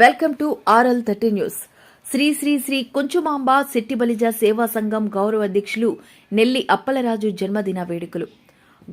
Welcome to R L thirty news. Shri Shri Shri Konchumamba Settibalija సేవా సంఘం గౌరవ అధ్యక్షులు నెల్లి అప్పలరాజు జన్మదిన వేడుకలు.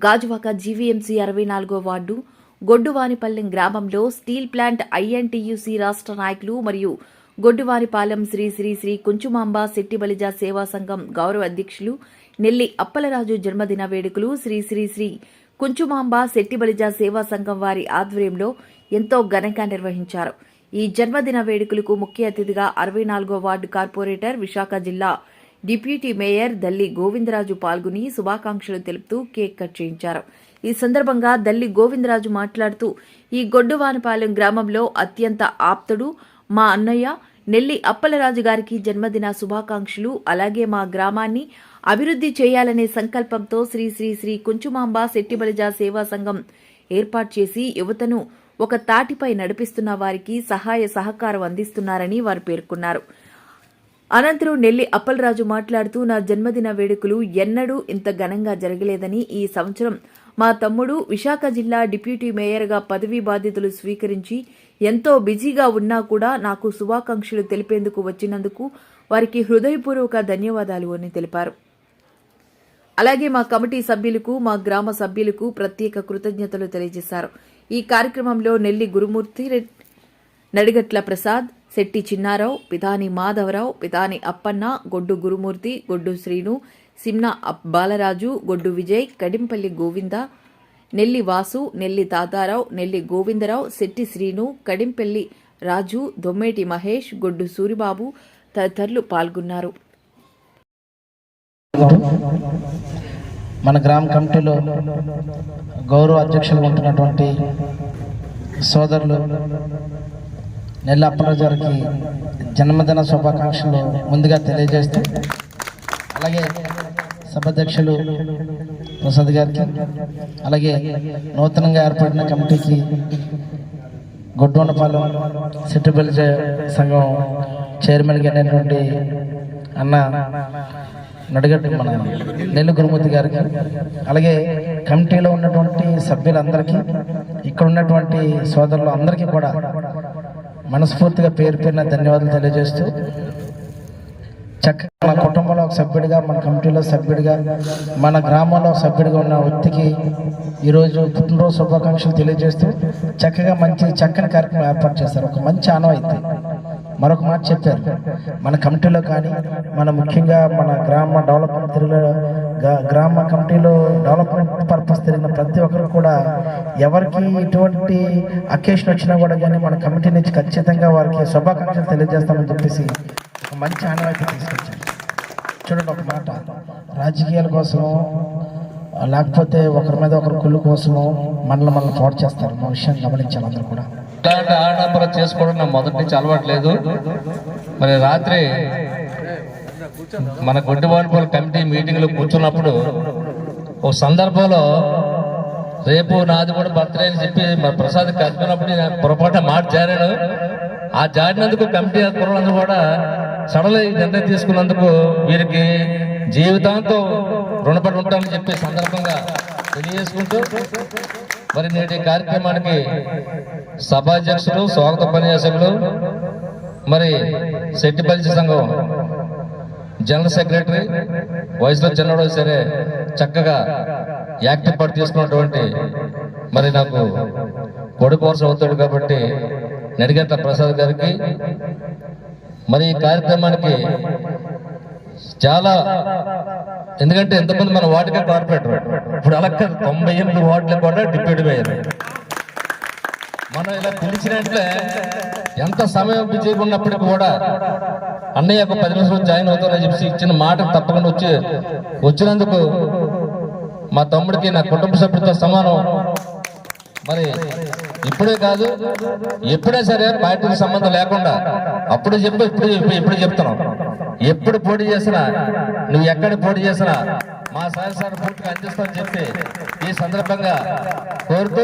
గాజువాక జీవీఎంసీ అరవై నాలుగో వార్డు గొడ్డువానిపల్లెం గ్రామంలో స్టీల్ ప్లాంట్ ఐఎన్టీయూసీ రాష్ట్ర నాయకులు మరియు గొడ్డువానిపాలెం శ్రీ శ్రీ శ్రీ కొంచుమాంబ శెట్టిబలిజ సేవా సంఘం గౌరవ అధ్యక్షులు నెల్లి అప్పలరాజు జన్మదిన వేడుకలు శ్రీ శ్రీ శ్రీ కుంచుమాంబ శెట్టిబలిజ సేవా సంఘం వారి ఆధ్వర్యంలో ఎంతో ఘనంగా నిర్వహించారు. ఈ జన్మదిన వేడుకలకు ముఖ్య అతిథిగా అరవై నాలుగో వార్డు కార్పొరేటర్ విశాఖ జిల్లా డిప్యూటీ మేయర్ దల్లి గోవిందరాజు పాల్గొని శుభాకాంక్షలు తెలుపుతూ కేక్ కట్ చేయించారు. ఈ సందర్భంగా దల్లి గోవిందరాజు మాట్లాడుతూ ఈ గొడ్డువానపాలెం గ్రామంలో అత్యంత ఆప్తుడు మా అన్నయ్య. నెల్లి అప్పలరాజు గారికి జన్మదిన శుభాకాంక్షలు. అలాగే మా గ్రామాన్ని అభివృద్ధి చేయాలనే సంకల్పంతో శ్రీ శ్రీ శ్రీ కుంచుమాంబ శెట్టిబలిజ సేవా సంఘం ఏర్పాటు చేసి యువతను ఒక తాటిపై నడిపిస్తున్న వారికి సహాయ సహకారం అందిస్తున్నారని వారు పేర్కొన్నారు. అనంతరం నెల్లి అప్పలరాజు మాట్లాడుతూ నా జన్మదిన వేడుకలు ఎన్నడూ ఇంత ఘనంగా జరగలేదని ఈ సంవత్సరం మా తమ్ముడు విశాఖ జిల్లా డిప్యూటీ మేయర్గా పదవీ బాధ్యతలు స్వీకరించి ఎంతో బిజీగా ఉన్నా కూడా నాకు శుభాకాంక్షలు తెలిపేందుకు వచ్చినందుకు వారికి హృదయపూర్వక ధన్యవాదాలు అని తెలిపారు. అలాగే మా కమిటీ సభ్యులకు మా గ్రామ సభ్యులకు ప్రత్యేక కృతజ్ఞతలు తెలియజేశారు. ఈ కార్యక్రమంలో నెల్లి గురుమూర్తి రెడ్- నడిగట్ల ప్రసాద్ శెట్టి చిన్నారావు పితాని మాధవరావు పితాని అప్పన్న గొడ్డు గురుమూర్తి గొడ్డు శ్రీను సిమ్నా బాలరాజు గొడ్డు విజయ్ కడింపల్లి గోవింద నెల్లి వాసు నెల్లి తాతారావు నెల్లి గోవిందరావు శెట్టి శ్రీను కడింపల్లి రాజు దొమ్మేటి మహేష్ గొడ్డు సూరిబాబు తదితరులు పాల్గొన్నారు. మన గ్రామ కమిటీలో గౌరవ అధ్యక్షులు ఉంటున్నటువంటి సోదరులు నెల్ల అప్పారాజుగారికి జన్మదిన శుభాకాంక్షలు ముందుగా తెలియజేస్తూ అలాగే సభాధ్యక్షులు ప్రసాద్ గారికి అలాగే నూతనంగా ఏర్పడిన కమిటీకి గొడ్డోనపాలెం సిట్టుబెల్జ సంఘం చైర్మన్గా అయినటువంటి అన్న నడిగట్టు మన నెల్లు గురుమూర్తి గారికి అలాగే కమిటీలో ఉన్నటువంటి సభ్యులందరికీ ఇక్కడ ఉన్నటువంటి సోదరులు అందరికీ కూడా మనస్ఫూర్తిగా పేరు పేరున ధన్యవాదాలు తెలియజేస్తూ చక్కగా మన కుటుంబంలో ఒక సభ్యుడిగా మన కమిటీలో సభ్యుడిగా మన గ్రామంలో ఒక సభ్యుడిగా ఉన్న వ్యక్తికి ఈరోజు పుట్టినరోజు శుభాకాంక్షలు తెలియజేస్తూ చక్కగా మంచి చక్కని కార్యక్రమం ఏర్పాటు చేస్తారు ఒక మంచి ఆనవాయితీ. మరొక మాట చెప్పారు. మన కమిటీలో కానీ మన ముఖ్యంగా మన గ్రామ డెవలప్మెంట్ తిరిగిన గ్రామ కమిటీలో డెవలప్మెంట్ పర్పస్ తిరిగిన ప్రతి ఒక్కరు కూడా ఎవరికి ఇటువంటి అకేషన్ వచ్చినా కూడా కానీ మన కమిటీ నుంచి ఖచ్చితంగా వారికి శుభాకాంక్షలు తెలియజేస్తామని చెప్పేసి ఒక మంచి ఆనవాయితీ తీసుకొచ్చారు. చూడండి ఒక మాట. రాజకీయాల కోసము లేకపోతే ఒకరి మీద ఒకరి కుళ్ళు కోసము మనల్ని మనల్ని పాడు చేస్తారు. మన విషయం గమనించాలి అందరూ కూడా. ఇట్లాంటి ఆడంబరం చేసుకోవడం నా మొదటి నుంచి అలవాట్లేదు మరి రాత్రి మన గొడ్డివాళ్ళపల్లి కమిటీ మీటింగ్లో కూర్చున్నప్పుడు ఒక సందర్భంలో రేపు నాది కూడా బర్త్డే అని చెప్పి మరి ప్రసాద్ కలిపినప్పుడు నేను పొరపాటు మాట జారాడు. ఆ జారినందుకు కమిటీ కుర్రలందరూ కూడా సడన్ నిర్ణయం తీసుకున్నందుకు వీరికి జీవితాంతం రుణపడి ఉంటామని చెప్పి సందర్భంగా తెలియజేసుకుంటూ మరి నేటి కార్యక్రమానికి సభాధ్యక్షులు స్వాగత ఉపన్యాసకులు మరి శెట్టిపల్లి సంఘం జనరల్ సెక్రటరీ వయసులో చిన్నవాడు సరే చక్కగా యాక్టివ్ పార్ట్ తీసుకున్నటువంటి మరి నాకు కొడుకు వరుస అవుతాడు కాబట్టి నడిగట్ల ప్రసాద్ గారికి మరి ఈ కార్యక్రమానికి చాలా ఎందుకంటే ఎంతమంది మన వార్డుగా కార్పొరేటర్ ఇప్పుడు అలా తొంభై ఎనిమిది వార్డులు కూడా డిప్యూటీ మేయర్. మనం ఇలా పిలిచినట్లే ఎంత సమయం బిజీగా ఉన్నప్పటికీ కూడా అన్నయ్య ఒక పది నిమిషాలు జాయిన్ అవుతానని చెప్పి ఇచ్చిన మాట తప్పకుండా వచ్చి వచ్చినందుకు మా తమ్ముడికి నా కుటుంబ సభ్యులతో సమానం. మరి ఇప్పుడే కాదు ఎప్పుడే సరే పార్టీకి సంబంధం లేకుండా అప్పుడు చెప్పు ఇప్పుడు చెప్పు ఇప్పుడు చెప్తున్నాం. ఎప్పుడు పోటీ చేసినా నువ్వు ఎక్కడ పోటీ చేసినా మా సహసార పూర్తిగా అందిస్తామని చెప్పి ఈ సందర్భంగా కోరుతూ